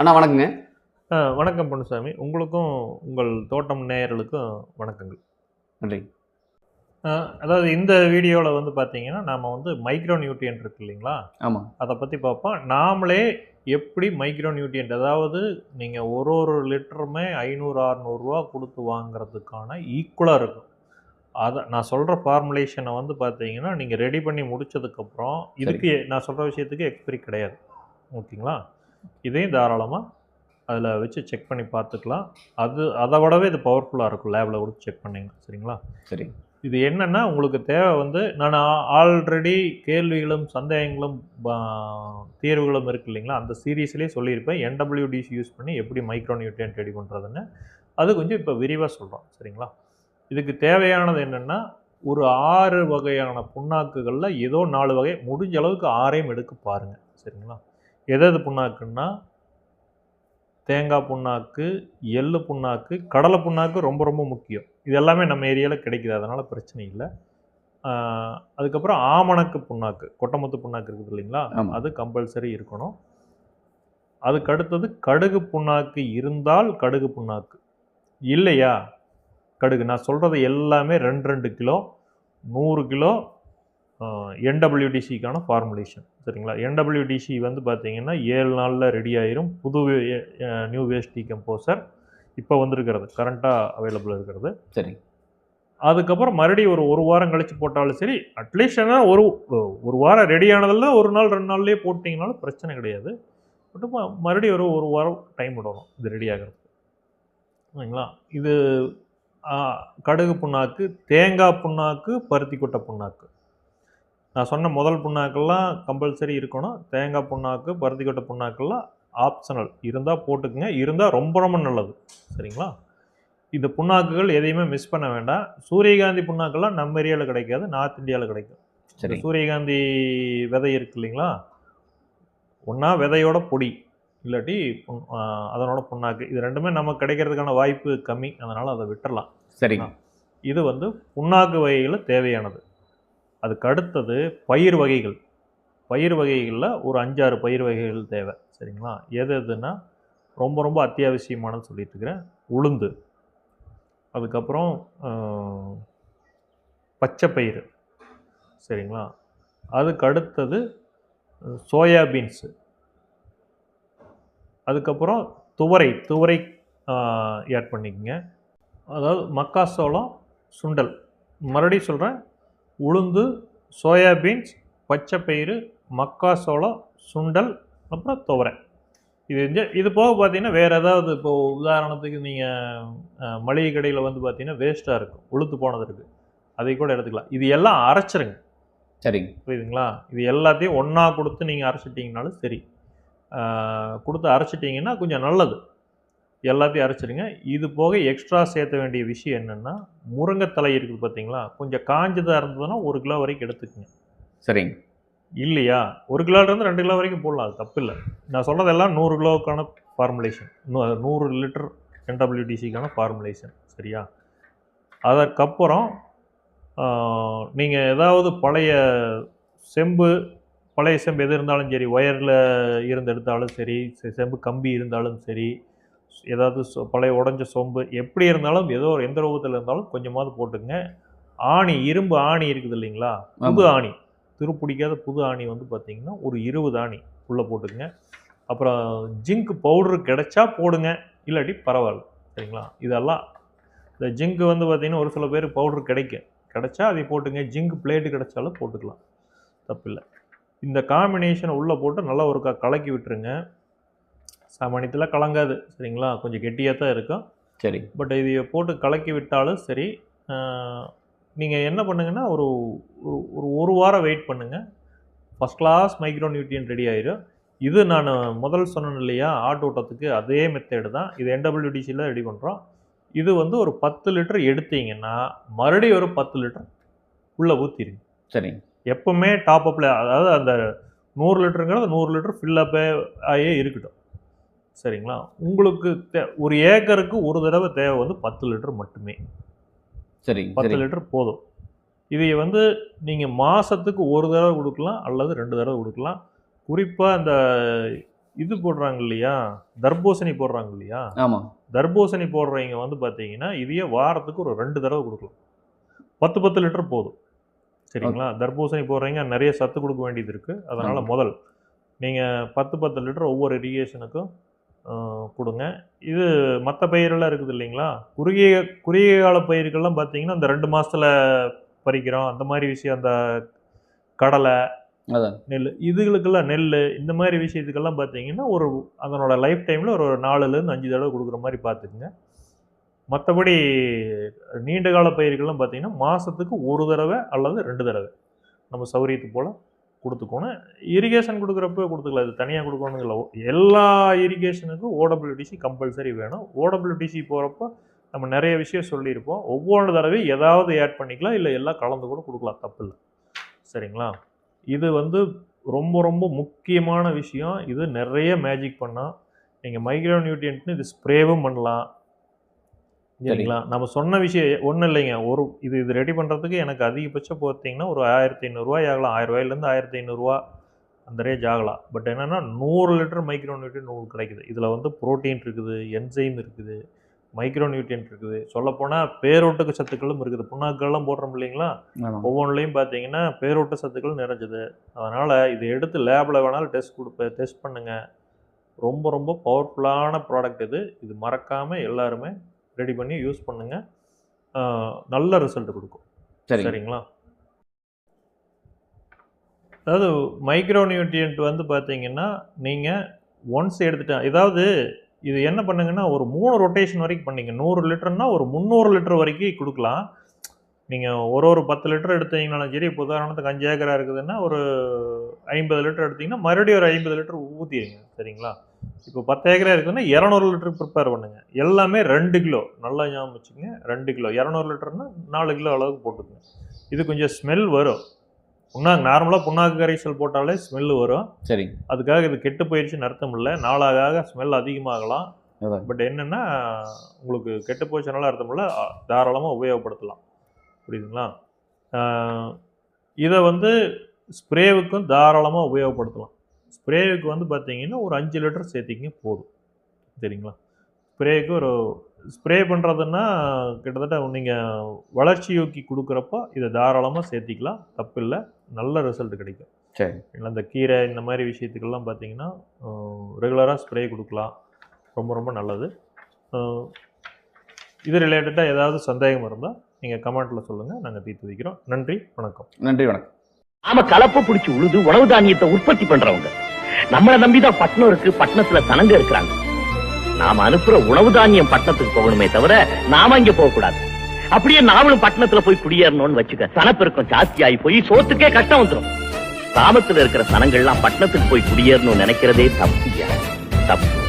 அண்ணா வணக்கங்க. ஆ, வணக்கம் பொன்னுசாமி. உங்களுக்கும் உங்கள் தோட்டம் நேயர்களுக்கும் வணக்கங்கள். நன்றி. அதாவது இந்த வீடியோவில் வந்து பார்த்தீங்கன்னா நாம் வந்து மைக்ரோ நியூட்ரியன்ட் இருக்கு இல்லைங்களா? ஆமாம் அதை பற்றி பார்ப்போம் நாமளே எப்படி மைக்ரோ நியூட்ரியன்ட் அதாவது நீங்கள் ஒரு ஒரு லிட்டருமே ஐநூறு அறநூறுரூவா கொடுத்து வாங்குறதுக்கான ஈக்குவலாக இருக்கும். அதை நான் சொல்கிற ஃபார்முலேஷனை வந்து பார்த்தீங்கன்னா நீங்கள் ரெடி பண்ணி முடிச்சதுக்கப்புறம் இதுக்கு நான் சொல்கிற விஷயத்துக்கு எக்ஸ்பிரி கிடையாது. ஓகேங்களா? இதையும் தாராளமாக அதில் வச்சு செக் பண்ணி பார்த்துக்கலாம். அது அதை விடவே இது பவர்ஃபுல்லாக இருக்கும் லேபில் கொடுத்து செக் பண்ணிங்கன்னா சரிங்களா? சரி. இது என்னன்னா உங்களுக்கு தேவை வந்து நான் ஆல்ரெடி கேள்விகளும் சந்தேகங்களும் தீர்வுகளும் இருக்கு இல்லைங்களா? அந்த சீரீஸ்லேயே சொல்லியிருப்பேன். என்டபிள்யூடிசி யூஸ் பண்ணி எப்படி மைக்ரோ நியூட்ரியன்ட் ரெடி பண்ணுறதுன்னு அது கொஞ்சம் இப்போ விரிவாக சொல்கிறோம் சரிங்களா? இதுக்கு தேவையானது என்னென்னா ஒரு ஆறு வகையான புண்ணாக்குகளில் ஏதோ நாலு வகை முடிஞ்ச அளவுக்கு ஆறையும் எடுக்க பாருங்கள் சரிங்களா? எது புண்ணாக்குன்னா? தேங்காய் புண்ணாக்கு எள்ளு புண்ணாக்கு கடலை புண்ணாக்கு ரொம்ப ரொம்ப முக்கியம். இது எல்லாமே நம்ம ஏரியாவில் கிடைக்குது. அதனால் பிரச்சனை இல்லை. அதுக்கப்புறம் ஆமணக்கு புண்ணாக்கு கொட்டமுத்து புண்ணாக்கு இருக்குது இல்லைங்களா? அது கம்பல்சரி இருக்கணும். அதுக்கு அடுத்தது கடுகு புண்ணாக்கு இருந்தால் கடுகு புண்ணாக்கு. இல்லையா? கடுகு. நான் சொல்கிறது எல்லாமே ரெண்டு ரெண்டு கிலோ நூறு கிலோ என்டபிள்யூடிசிக்கான ஃபார்முலேஷன் சரிங்களா? என்டபிள்யூடிசி வந்து பார்த்தீங்கன்னா ஏழு நாளில் ரெடி ஆயிரும். புது நியூ வேஸ்ட் டீகம்போசர் இப்போ வந்திருக்கிறது. கரண்ட்டாக அவைலபிள் இருக்கிறது. சரி. அதுக்கப்புறம் மறுபடியும் ஒரு ஒரு வாரம் கழிச்சு போட்டாலும் சரி அட்லீஸ்ட் என்ன ஒரு ஒரு வாரம் ரெடி ஆனதில் ஒரு நாள் ரெண்டு நாள்லேயே போட்டிங்கனாலும் பிரச்சனை கிடையாது. பட் மறுபடியும் ஒரு ஒரு வாரம் டைம் விடணும். இது ரெடி ஆகிறது சரிங்களா? இது கடுகு புண்ணாக்கு தேங்காய் புண்ணாக்கு பருத்தி கொட்டை புண்ணாக்கு. நான் சொன்ன முதல் புண்ணாக்கெல்லாம் கம்பல்சரி இருக்கணும். தேங்காய் புண்ணாக்கு பருத்தி கொட்டை புண்ணாக்கெல்லாம் ஆப்ஷனல் இருந்தால் போட்டுக்குங்க. இருந்தால் ரொம்ப ரொம்ப நல்லது. சரிங்களா? இந்த புண்ணாக்குகள் எதையுமே மிஸ் பண்ண வேண்டாம். சூரியகாந்தி புண்ணாக்கெல்லாம் நம்ம ஏரியாவில் கிடைக்காது. நார்த் இந்தியாவில் கிடைக்கும். சரி. சூரியகாந்தி விதை இருக்கு இல்லைங்களா? ஒன்றா விதையோட பொடி இல்லாட்டி அதனோட புண்ணாக்கு. இது ரெண்டுமே நமக்கு கிடைக்கிறதுக்கான வாய்ப்பு கம்மி. அதனால் அதை விட்டுறலாம். சரி இது வந்து புண்ணாக்கு வகைகளில் தேவையானது. அதுக்கு அடுத்தது பயிர் வகைகள். பயிர் வகைகளில் ஒரு அஞ்சாறு பயிர் வகைகள் தேவை. சரிங்களா? எது எதுன்னா ரொம்ப ரொம்ப அத்தியாவசியமானது சொல்லிட்டு இருக்கிறேன். உளுந்து. அதுக்கப்புறம் பச்சை பயிறு. சரிங்களா? அதுக்கு அடுத்தது சோயாபீன்ஸு அதுக்கப்புறம் துவரை துவரை ஆட் பண்ணிக்கோங்க. அதாவது மக்காசோளம் சுண்டல். மறுபடியும் சொல்கிறேன் உளுந்து சோயாபீன்ஸ் பச்சைப்பயிறு மக்காசோளம் சுண்டல் அப்புறம் துவரை. இது இது போக பார்த்தீங்கன்னா வேறு ஏதாவது இப்போ உதாரணத்துக்கு நீங்கள் மளிகை கடையில் வந்து பார்த்தீங்கன்னா வேஸ்ட்டாக இருக்கும். உளுத்து போனது இருக்குது அதை கூட எடுத்துக்கலாம். இது எல்லாம் அரைச்சிருங்க. சரிங்க. புரியுதுங்களா? இது எல்லாத்தையும் ஒன்றா கொடுத்து நீங்கள் அரைச்சிட்டிங்கனாலும் சரி. கொடுத்து அரைச்சிட்டிங்கன்னா கொஞ்சம் நல்லது. எல்லாத்தையும் அரைச்சிடுங்க இது போக எக்ஸ்ட்ரா சேர்த்த வேண்டிய விஷயம் என்னென்னா முருங்கைத்தலை இருக்குது பார்த்தீங்களா? கொஞ்சம் காஞ்சதாக இருந்ததுன்னா ஒரு கிலோ வரைக்கும் எடுத்துக்கங்க. சரிங்க. இல்லையா? ஒரு கிலோலேருந்து ரெண்டு கிலோ வரைக்கும் போடலாம். அது தப்பு இல்லை. நான் சொல்கிறதெல்லாம் நூறு கிலோவுக்கான ஃபார்முலேஷன் நூறு லிட்டர் என்டபிள்யூடிசிக்கான ஃபார்முலேஷன் சரியா? அதற்கப்புறம் நீங்கள் ஏதாவது பழைய செம்பு பழைய செம்பு எது இருந்தாலும் சரி ஒயரில் இருந்து எடுத்தாலும் சரி செம்பு கம்பி இருந்தாலும் சரி ஏதாவது சொ- பழைய உடஞ்ச சொம்பு எப்படி இருந்தாலும் ஏதோ ஒரு எந்த ரூபத்தில் இருந்தாலும் கொஞ்சமாவது போட்டுங்க ஆணி இரும்பு ஆணி இருக்குது இல்லைங்களா? புது. ஆணி. துருப்பிடிக்காத புது ஆணி வந்து பார்த்தீங்கன்னா ஒரு இருபது ஆணி உள்ளே போட்டுக்குங்க. அப்புறம் ஜிங்க் பவுடர் கிடைச்சா போடுங்க. இல்லாட்டி பரவாயில்ல. சரிங்களா? இதெல்லாம் இந்த ஜிங்க் வந்து பார்த்தீங்கன்னா ஒரு சில பேர் பவுடர் கிடைக்கும். கிடைச்சா அதை போட்டுங்க. ஜிங்க் பிளேட்டு கிடைச்சாலும் போட்டுக்கலாம். தப்பில்லை. இந்த காம்பினேஷனை உள்ளே போட்டு நல்லா ஒரு கலக்கி விட்டுருங்க. சாமானியத்தில் கலங்காது சரிங்களா? கொஞ்சம் கெட்டியாக தான் இருக்கும். சரி. பட் இதை போட்டு கலக்கி விட்டாலும் சரி நீங்கள் என்ன பண்ணுங்கன்னா ஒரு ஒரு ஒரு வாரம் வெயிட் பண்ணுங்கள் first class micro nutrient ready ஆயிரும். இது நான் முதல் சொன்னேன் இல்லையா ஆட்டோட்டத்துக்கு அதே மெத்தேடு தான். இது என்டபிள்யூடிசியில் ரெடி பண்ணுறோம் இது வந்து ஒரு பத்து லிட்டர் எடுத்தீங்கன்னா மறுபடியும் ஒரு பத்து லிட்டர் உள்ளே ஊற்றிடுங்க சரிங்க எப்பவுமே டாப் அப்பில் அதாவது அந்த நூறு லிட்டருங்கிறது நூறு லிட்டர் ஃபில்லப்பே ஆகியே இருக்கட்டும். சரிங்களா? உங்களுக்கு தே ஒரு ஏக்கருக்கு ஒரு தடவை தேவை வந்து பத்து லிட்டர் மட்டுமே. சரிங்க பத்து சரி லிட்டர் போதும். இதை வந்து நீங்கள் மாதத்துக்கு ஒரு தடவை கொடுக்கலாம் அல்லது ரெண்டு தடவை கொடுக்கலாம். குறிப்பாக இந்த இது போடுறாங்க இல்லையா? தர்பூசணி போடுறாங்க இல்லையா? ஆமா. தர்பூசணி போடுறவங்க வந்து பார்த்தீங்கன்னா இதையே வாரத்துக்கு ஒரு ரெண்டு தடவை கொடுக்கலாம். பத்து பத்து லிட்டர் போதும். சரிங்களா? தர்பூசணி போடுறவங்க நிறைய சத்து கொடுக்க வேண்டியது இருக்குது அதனால். முதல் நீங்கள் பத்து பத்து லிட்டர் ஒவ்வொரு இரிகேஷனுக்கும் கொடுங்க. இது மற்ற பயிரெல்லாம் இருக்குது இல்லைங்களா? குறுகிய குறுகிய கால பயிர்கள்லாம் பார்த்தீங்கன்னா இந்த ரெண்டு மாசத்துல பறிக்கிறோம். அந்த மாதிரி விஷயம் அந்த கடலை நெல் இதுகளுக்கெல்லாம் நெல் இந்த மாதிரி விஷயத்துக்கெல்லாம் பார்த்தீங்கன்னா ஒரு அதனோட லைஃப் டைமில் ஒரு நாலுலேருந்து அஞ்சு தடவை கொடுக்குற மாதிரி பார்த்துக்குங்க மற்றபடி நீண்ட கால பயிர்கள்லாம் பார்த்தீங்கன்னா மாதத்துக்கு ஒரு தடவை அல்லது ரெண்டு தடவை. நம்ம சௌரியத்து போல் கொடுத்துக்கணும் இரிகேஷன் கொடுக்குறப்ப கொடுத்துக்கலாம் இது தனியாக கொடுக்கணுங்கில்ல எல்லா இரிகேஷனுக்கும் ஓடபிள்யூடிசி கம்பல்சரி வேணும். ஓடபிள்யூடிசி போகிறப்போ நம்ம நிறைய விஷயம் சொல்லியிருப்போம். ஒவ்வொரு தடவையும் ஏதாவது ஆட் பண்ணிக்கலாம். இல்லை எல்லாம் கலந்து கூட கொடுக்கலாம். தப்பு இல்லை. சரிங்களா? இது வந்து ரொம்ப ரொம்ப முக்கியமான விஷயம். இது நிறைய மேஜிக் பண்ணால் நீங்கள் மைக்ரோ நியூட்ரியன்ட்னு இது ஸ்ப்ரேவும் பண்ணலாம். சரிங்களா? நம்ம சொன்ன விஷயம் ஒன்றும் இல்லைங்க. ஒரு இது இது ரெடி பண்ணுறதுக்கு எனக்கு அதிகபட்சம் பார்த்தீங்கன்னா ஒரு ஆயிரத்தி ஐநூறுரூவாய் ஆகலாம். ஆயிரம் ரூபாயிலேருந்து ஆயிரத்தி ஐநூறுரூவா அந்த ரேஞ்ச் ஆகலாம். பட் என்னென்னா நூறு லிட்டர் மைக்ரோ நியூட்ரியன் உங்களுக்கு கிடைக்குது. இதில் வந்து புரோட்டீன் இருக்குது என்சைம் இருக்குது மைக்ரோ நியூட்ரியன் இருக்குது. சொல்லப்போனால் பேரோட்டுக்கு சத்துக்களும் இருக்குது. புண்ணாக்கள்லாம் போடுறோம் இல்லைங்களா? ஒவ்வொன்றுலையும் பார்த்தீங்கன்னா பேரோட்ட சத்துக்கள் நிறைஞ்சது. அதனால் இதை எடுத்து லேபில் வேணாலும் டெஸ்ட் கொடுப்ப டெஸ்ட் பண்ணுங்கள் ரொம்ப ரொம்ப பவர்ஃபுல்லான ப்ராடக்ட் இது. இது மறக்காமல் எல்லாருமே ரெடி பண்ணி யூஸ் பண்ணுங்கள் நல்ல ரிசல்ட் கொடுக்கும். சரிங்க. சரிங்களா? அதாவது மைக்ரோ நியூட்ரியன்ட் வந்து பார்த்தீங்கன்னா நீங்கள் ஒன்ஸ் எடுத்துட்டா ஏதாவது இது என்ன பண்ணுங்கன்னா ஒரு மூணு ரொட்டேஷன் வரைக்கும் பண்ணீங்க. நூறு லிட்டர்னா ஒரு முந்நூறு லிட்டர் வரைக்கும் கொடுக்கலாம். நீங்கள் ஒரு ஒரு பத்து லிட்டர் எடுத்தீங்கனாலும் சரி இப்போ உதாரணத்துக்கு அஞ்சு ஏக்கரா இருக்குதுன்னா ஒரு ஐம்பது லிட்டர் எடுத்தீங்கன்னா மறுபடியும் ஒரு ஐம்பது லிட்டர் ஊற்றிடுங்க சரிங்களா? இப்போ பத்து ஏக்கரா இருக்குதுன்னா இரநூறு லிட்டர் ப்ரிப்பேர் பண்ணுங்க. எல்லாமே ரெண்டு கிலோ. நல்லா ஞாபகம் வச்சுக்கோங்க. ரெண்டு கிலோ. இரநூறு லிட்டர்னா நாலு கிலோ அளவுக்கு போட்டுக்கோங்க. இது கொஞ்சம் ஸ்மெல் வரும். புண்ணாக்கு நார்மலாக புண்ணாக்கு கரைசல் போட்டாலே ஸ்மெல் வரும். சரிங்க அதுக்காக இது கெட்டு போயிடுச்சுன்னு அர்த்தம் இல்லை. நாளாக ஸ்மெல் அதிகமாகலாம். பட் என்னென்னா உங்களுக்கு கெட்டு போச்சுனால அர்த்தம் இல்லை. தாராளமாக உபயோகப்படுத்தலாம். புரியுதுங்களா? இதை வந்து ஸ்ப்ரேவுக்கும் தாராளமாக உபயோகப்படுத்தலாம். ஸ்ப்ரேவுக்கு வந்து பார்த்தீங்கன்னா ஒரு அஞ்சு லிட்டர் சேர்த்திங்க போதும். சரிங்களா? ஸ்ப்ரேவுக்கு ஒரு ஸ்ப்ரே பண்ணுறதுன்னா கிட்டத்தட்ட நீங்கள் வளர்ச்சி ஊக்கி கொடுக்குறப்போ இதை தாராளமாக சேர்த்திக்கலாம். தப்பு இல்லை. நல்ல ரிசல்ட் கிடைக்கும். சரி. இல்லை இந்த கீரை இந்த மாதிரி விஷயத்துக்கெல்லாம் பார்த்தீங்கன்னா ரெகுலராக ஸ்ப்ரே கொடுக்கலாம். ரொம்ப ரொம்ப நல்லது. இது ரிலேட்டடாக ஏதாவது சந்தேகம் இருந்தால் நீங்கள் கமெண்ட்டில் சொல்லுங்கள் நாங்கள் தீர்த்து வைக்கிறோம். நன்றி வணக்கம். நன்றி வணக்கம். நாம கலப்ப புடிச்சு உழுது உணவு தானியத்தை உற்பத்தி பண்றவங்க. நம்மளை நம்பிதான் பட்டணம் இருக்கு பட்டணத்துல சனங்க இருக்கிறாங்க. நாம அனுப்புற உணவு தானியம் பட்டணத்துக்கு போகணுமே தவிர நாம இங்க போக கூடாது அப்படியே நாமளும் பட்டணத்துல போய் குடியேறணும்னு வச்சுக்க சனப்பெருக்கம் ஜாஸ்தி ஆகி போய் சோத்துக்கே கஷ்டம் வந்துரும். கிராமத்துல இருக்கிற சனங்கள்லாம் பட்டணத்துக்கு போய் குடியேறணும்னு நினைக்கிறதே தப்பு. தப்பு.